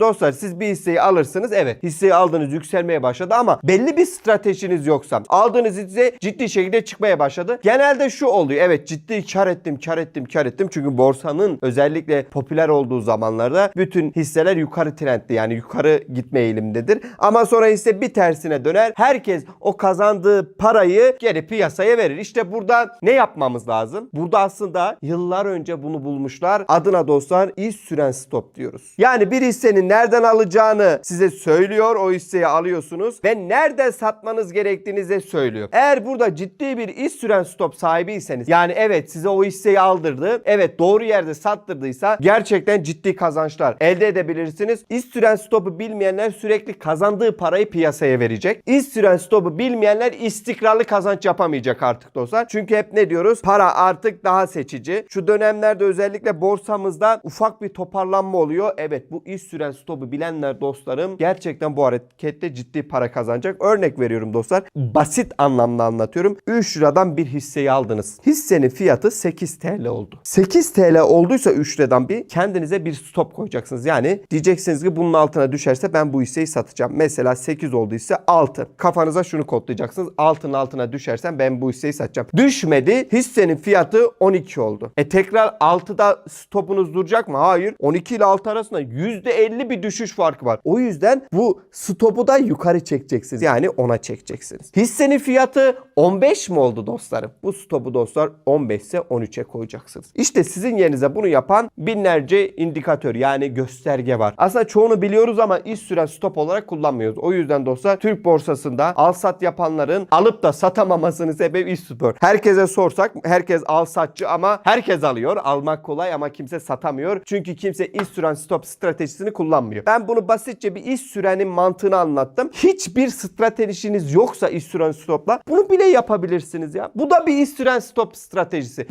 Dostlar siz bir hisseyi alırsınız. Evet hisseyi aldınız yükselmeye başladı ama belli bir stratejiniz yoksa aldığınız hisse ciddi şekilde çıkmaya başladı. Genelde şu oluyor. Evet ciddi kar ettim, kar ettim, kar ettim. Çünkü borsanın özellikle popüler olduğu zamanlarda bütün hisseler yukarı trendli yani yukarı gitme eğilimdedir. Ama sonra hisse bir tersine döner. Herkes o kazandığı parayı geri piyasaya verir. İşte burada ne yapmamız lazım? Burada aslında yıllar önce bunu bulmuşlar. Adına dostlar iz süren stop diyoruz. Yani bir hissenin nereden alacağını size söylüyor. O hisseyi alıyorsunuz ve nereden satmanız gerektiğini size söylüyor. Eğer burada ciddi bir iz süren stop sahibiyseniz yani evet size o hisseyi aldırdı. Evet doğru yerde sattırdıysa gerçekten ciddi kazançlar elde edebilirsiniz. İz süren stopu bilmeyenler sürekli kazandığı parayı piyasaya verecek. İz süren stopu bilmeyenler istikrarlı kazanç yapamayacak artık dostlar. Çünkü hep ne diyoruz? Para artık daha seçici. Şu dönemlerde özellikle borsamızda ufak bir toparlanma oluyor. Evet bu iz süren stopu bilenler dostlarım gerçekten bu harekette ciddi para kazanacak. Örnek veriyorum dostlar. Basit anlamda anlatıyorum. 3 liradan bir hisseyi aldınız. Hissenin fiyatı 8 TL oldu. 8 TL olduysa 3 liradan bir kendinize bir stop koyacaksınız. Yani diyeceksiniz ki bunun altına düşerse ben bu hisseyi satacağım. Mesela 8 olduysa 6. Kafanıza şunu kodlayacaksınız. Altının altına düşersem ben bu hisseyi satacağım. Düşmedi. Hissenin fiyatı 12 oldu. E tekrar 6'da stopunuz duracak mı? Hayır. 12 ile 6 arasında %50 bir düşüş farkı var. O yüzden bu stopu da yukarı çekeceksiniz. Yani ona çekeceksiniz. Hissenin fiyatı 15 mi oldu dostlarım? Bu stopu dostlar 15 ise 13'e koyacaksınız. İşte sizin yerinize bunu yapan binlerce indikatör yani gösterge var. Aslında çoğunu biliyoruz ama iş süren stop olarak kullanmıyoruz. O yüzden dostlar Türk borsasında al sat yapanların alıp da satamamasının sebebi iş spor. Herkese sorsak herkes al satçı ama herkes alıyor. Almak kolay ama kimse satamıyor. Çünkü kimse iş süren stop stratejisini kullanmıyor. Ben bunu basitçe bir iş sürenin mantığını anlattım. Hiçbir stratejiniz yoksa iş süren stopla bunu bile yapabilirsiniz ya. Bu da bir iş süren stop stratejisi.